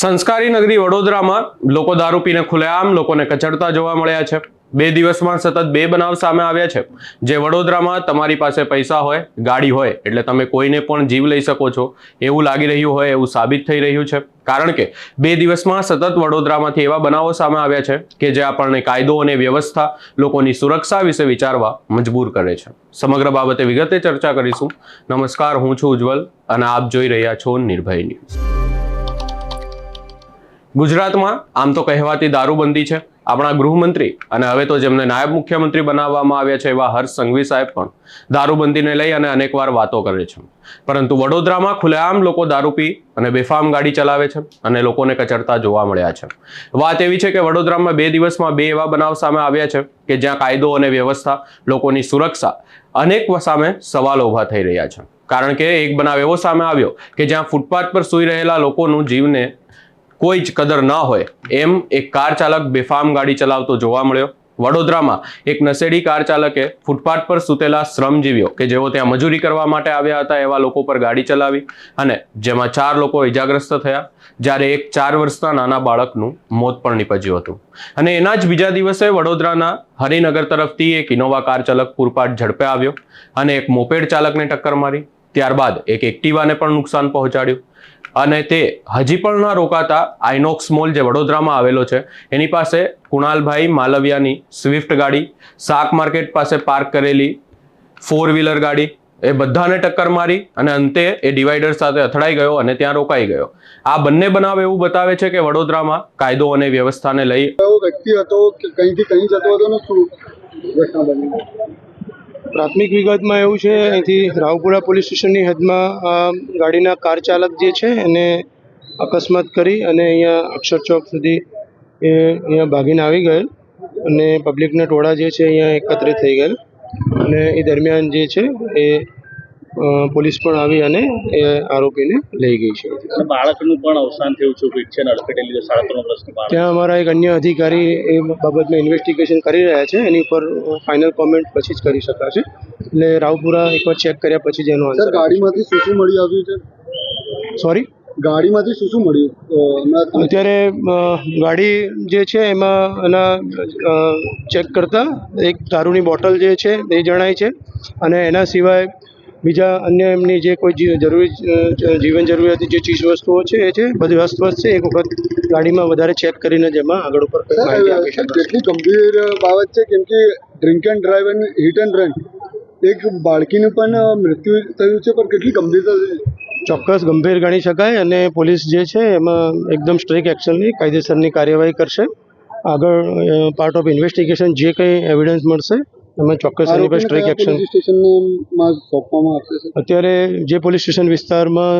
સંસ્કારી નગરી વડોદરામાં લોકો દારૂ પીને ખુલ્લેઆમ લોકોને કચડતા જોવા મળ્યા છે. બે દિવસમાં સતત બે બનાવ સામે આવ્યા છે. જે વડોદરામાં તમારી પાસે પૈસા હોય, ગાડી હોય, એટલે તમે કોઈને પણ જીવ લઈ શકો છો. એવું લાગી રહ્યું હોય, એવું સાબિત થઈ રહ્યું છે. કારણ કે બે દિવસમાં સતત વડોદરામાંથી એવા બનાવો સામે આવ્યા છે કે જે આપણને કાયદો અને વ્યવસ્થા લોકોની સુરક્ષા વિશે વિચારવા મજબૂર કરે છે. સમગ્ર બાબતે વિગતે ચર્ચા કરીશું. નમસ્કાર, હું છું ઉજ્જવલ અને આપ જોઈ રહ્યા છો નિર્ભય ન્યૂઝ. ગુજરાતમાં આમ તો કહેવાતી દારૂબંધી છે. આપણા ગૃહમંત્રી અને હવે તો જેમને નાયબ મુખ્યમંત્રી બનાવવામાં આવ્યા છે એવા હર્ષ સંઘવી સાહેબ પણ દારૂબંધીને લઈ અને અનેકવાર વાતો કરે છે. પરંતુ વડોદરામાં ખુલ્લેઆમ લોકો દારૂ પી અને બેફામ ગાડી ચલાવે છે અને લોકોને કચરતા જોવા મળ્યા છે. વાત એવી છે કે વડોદરામાં બે દિવસમાં બે એવા બનાવ સામે આવ્યા છે કે જ્યાં કાયદો અને વ્યવસ્થા લોકોની સુરક્ષા અનેક સામે સવાલો ઊભા થઈ રહ્યા છે. કારણ કે એક બનાવ એવો સામે આવ્યો કે જ્યાં ફૂટપાથ પર સૂઈ રહેલા લોકોનું જીવને કોઈ જ કદર ન હોય, એમ એક કાર ચાલક બેફામ ગાડી ચલાવતો જોવા મળ્યો. વડોદરામાં એક નશેડી કાર ચાલકે ફૂટપાથ પર સૂતેલા શ્રમજીવીઓ કે જેઓ ત્યાં મજૂરી કરવા માટે આવ્યા હતા, એવા લોકો પર ગાડી ચલાવી અને જેમાં ચાર લોકો ઇજાગ્રસ્ત થયા, જ્યારે એક ચાર વર્ષના નાના બાળકનું મોત પણ નીપજ્યું હતું. અને એના જ બીજા દિવસે વડોદરાના હરિનગર તરફથી એક ઇનોવા કાર ચાલક પૂરપાટ ઝડપે આવ્યો અને એક મોપેડ ચાલકને ટક્કર મારી. ત્યારબાદ એક એક્ટિવાને પણ નુકસાન પહોંચાડ્યું. અને તે હજી પણ ન રોકાતા આઇનોક્સ મોલ જે વડોદરામાં આવેલો છે, એની પાસે કુણાલભાઈ માલવિયાની સ્વિફ્ટ ગાડી, શાક માર્કેટ પાસે પાર્ક કરેલી ફોર વ્હીલર ગાડી, એ બધાને ટક્કર મારી અને અંતે એ ડિવાઈડર સાથે અથડાઈ ગયો અને ત્યાં રોકાઈ ગયો. આ બંને બનાવ એવું બતાવે છે કે વડોદરામાં કાયદો અને વ્યવસ્થાને લઈ વ્યક્તિ હતો કે કંઈથી કંઈ જતો હતો પ્રાથમિક વિગતમાં એવું છે, અહીંથી રાવપુરા પોલીસ સ્ટેશનની હદમાં ગાડીના કાર ચાલક જે છે, એને અકસ્માત કરી અને અહીંયા અક્ષર ચોક સુધી એ અહીંયા ભાગીને આવી ગયેલ અને પબ્લિકના ટોળા જે છે, અહીંયા એકત્રિત થઈ ગયેલ અને એ દરમિયાન જે છે, એ પોલીસ પણ આવી અને એ આરોપીને લઈ ગઈ છે. બાળકનું પણ અવસાન થયું છે કોઈ છે ને અડફેટે લીધે સાડા ત્રણ વર્ષ ત્યાં અમારા એક અન્ય અધિકારી એ બાબતમાં ઇન્વેસ્ટિગેશન કરી રહ્યા છે એની ઉપર ફાઇનલ કોમેન્ટ પછી જ કરી શકાશે. એટલે રાવપુરા એકવાર ચેક કર્યા પછી જ એનો આન્સર ગાડીમાંથી શું શું મળી આવ્યું છે? સોરી ગાડીમાંથી શું શું મળ્યું? અત્યારે ગાડી જે છે એમાં એના ચેક કરતા એક દારૂની બોટલ જે છે એ જણાય છે અને એના સિવાય બીજા અન્ય એમની જે કોઈ જરૂરી જીવન જરૂરિયાતની જે ચીજ વસ્તુઓ છે એ છે બધી અસ્તવ્યસ્ત છે એક વખત ગાડીમાં વધારે ચેક કરીને જ એમાં આગળ ઉપર કેટલી ગંભીર બાબત છે કેમ કે drink and drive and hit and run એક બાળકીનું પણ મૃત્યુ થયું છે પણ કેટલી ગંભીરતા ચોક્કસ ગંભીર ગણી શકાય અને પોલીસ જે છે એમાં એકદમ સ્ટ્રિક એક્શનની કાયદેસરની કાર્યવાહી કરશે. આગળ પાર્ટ ઓફ ઇન્વેસ્ટિગેશન જે કંઈ એવિડન્સ મળશે એમાં ચોક્કસ એની પર સ્ટ્રિક એક્શન અત્યારે જે પોલીસ સ્ટેશન વિસ્તારમાં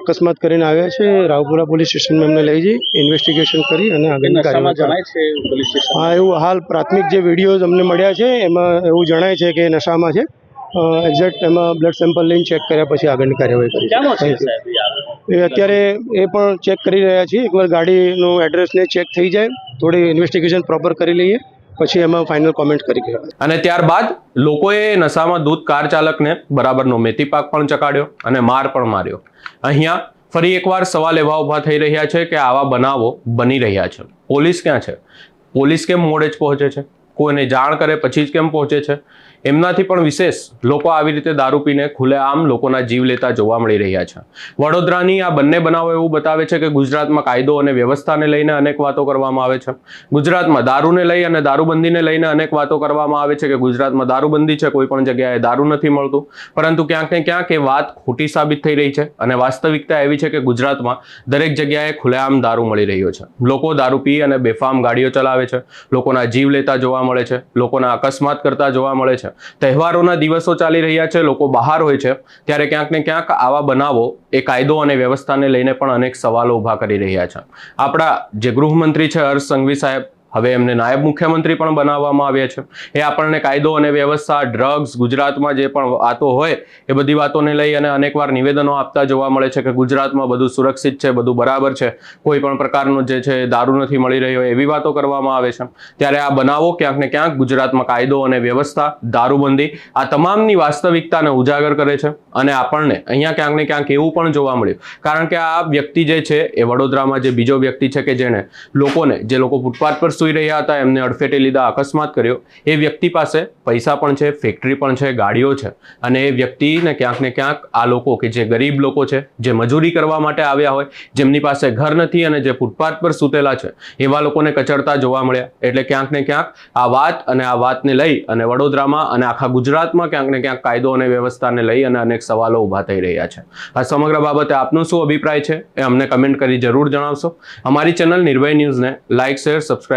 અકસ્માત કરીને આવ્યા છે રાવપુરા પોલીસ સ્ટેશનમાં એમને લઈ જઈ ઇન્વેસ્ટિગેશન કરી અને આગળની કાર્યવાહી હા એવું હાલ પ્રાથમિક જે વિડીયોઝ અમને મળ્યા છે એમાં એવું જણાય છે કે નશામાં છે. એક્ઝેક્ટ એમાં બ્લડ સેમ્પલ લઈને ચેક કર્યા પછી આગળની કાર્યવાહી કરી. એ અત્યારે એ પણ ચેક કરી રહ્યા છીએ. એકવાર ગાડીનું એડ્રેસને ચેક થઈ જાય. થોડી ઇન્વેસ્ટિગેશન પ્રોપર કરી લઈએ. પછી એમાં ફાઇનલ કોમેન્ટ કરી કહેવાય અને ત્યારબાદ લોકોએ નશામાં દૂધ કાર ચાલકને બરાબરનો મેથી પાક પણ ચકાડ્યો અને માર પણ માર્યો. અહીંયા ફરી એકવાર સવાલ એવા ઊભા થઈ રહ્યા છે કે આવા બનાવો બની રહ્યા છે. પોલીસ ક્યાં છે? પોલીસ કેમ મોડે જ પહોંચે છે? કોઈને જાણ કરે પછી જ કેમ પહોંચે છે? એમનાથી પણ વિશેષ લોકો આવી રીતે દારૂ પીને ખુલ્લેઆમ લોકોના જીવ લેતા જોવા મળી રહ્યા છે. વડોદરાની આ બંને બનાવો એવું બતાવે છે કે ગુજરાતમાં કાયદો અને વ્યવસ્થાને લઈને અનેક વાતો કરવામાં આવે છે. ગુજરાતમાં દારૂને લઈ અને દારૂબંધીને લઈને અનેક વાતો કરવામાં આવે છે કે ગુજરાતમાં દારૂબંધી છે, કોઈ પણ જગ્યાએ દારૂ નથી મળતું. પરંતુ ક્યાંક ને ક્યાંક એ વાત ખોટી સાબિત થઈ રહી છે અને વાસ્તવિકતા એવી છે કે ગુજરાતમાં દરેક જગ્યાએ ખુલ્લેઆમ દારૂ મળી રહ્યો છે. લોકો દારૂ પી અને બેફામ ગાડીઓ ચલાવે છે. લોકોના જીવ લેતા જોવા મળે છે. લોકોના અકસ્માત કરતા જોવા મળે છે. તહેવારોના દિવસો ચાલી રહ્યા છે. લોકો બહાર હોય છે. ત્યારે ક્યાંક ને ક્યાંક આવા બનાવો એ કાયદો અને વ્યવસ્થાને લઈને પણ અનેક સવાલો ઊભા કરી રહ્યા છે. આપણા જે ગૃહમંત્રી છે હર્ષ સંઘવી સાહેબ હવે એમને નાયબ મુખ્યમંત્રી પણ બનાવવામાં આવ્યા છે. એ આપણને કાયદો અને વ્યવસ્થા ડ્રગ્સ ગુજરાતમાં જે પણ વાતો હોય, એ બધી વાતોને લઈ અને અનેકવાર નિવેદનો આપતા જોવા મળે છે કે ગુજરાતમાં બધું સુરક્ષિત છે, બધું બરાબર છે. કોઈ પણ પ્રકારનો જે છે, દારૂ નથી મળી રહ્યો, એવી વાતો કરવામાં આવે છે. ત્યારે આ બનાવો ક્યાંક ને ક્યાંક ગુજરાતમાં કાયદો અને વ્યવસ્થા, દારૂબંધી, આ તમામની વાસ્તવિકતાને ઉજાગર કરે છે અને આપણને અહીંયા ક્યાંક ને ક્યાંક એવું પણ જોવા મળ્યું. કારણ કે આ વ્યક્તિ જે છે, એ વડોદરામાં જે બીજો વ્યક્તિ છે કે જેણે, લોકોને, જે લોકો ફૂટપાથ પર સૂઈ રહ્યા હતા, એમને અડફેટે લીધા, અકસ્માત કર્યો. એ વ્યક્તિ પાસે પૈસા પણ છે ફેક્ટરી પણ છે, ગાડીઓ છે. અને એ વ્યક્તિને ક્યાંક ને ક્યાંક આ લોકો કે જે ગરીબ લોકો છે, જે મજૂરી કરવા માટે આવ્યા હોય, જેમની પાસે ઘર નથી અને જે ફૂટપાથ પર સૂતેલા છે, એવા લોકોને કચડતા જોવા મળ્યા. એટલે ક્યાંક ને ક્યાંક આ વાત અને આ વાતને લઈ અને વડોદરામાં અને આખા ગુજરાતમાં ક્યાંક ને ક્યાંક કાયદો અને વ્યવસ્થાને લઈ અને અનેક સવાલો ઊભા થઈ રહ્યા છે. આ સમગ્ર બાબતે આપનો શું અભિપ્રાય છે, એ અમને કમેન્ટ કરી જરૂર જણાવશો. અમારી ચેનલ નિર્ભય ન્યૂઝને લાઇક શેર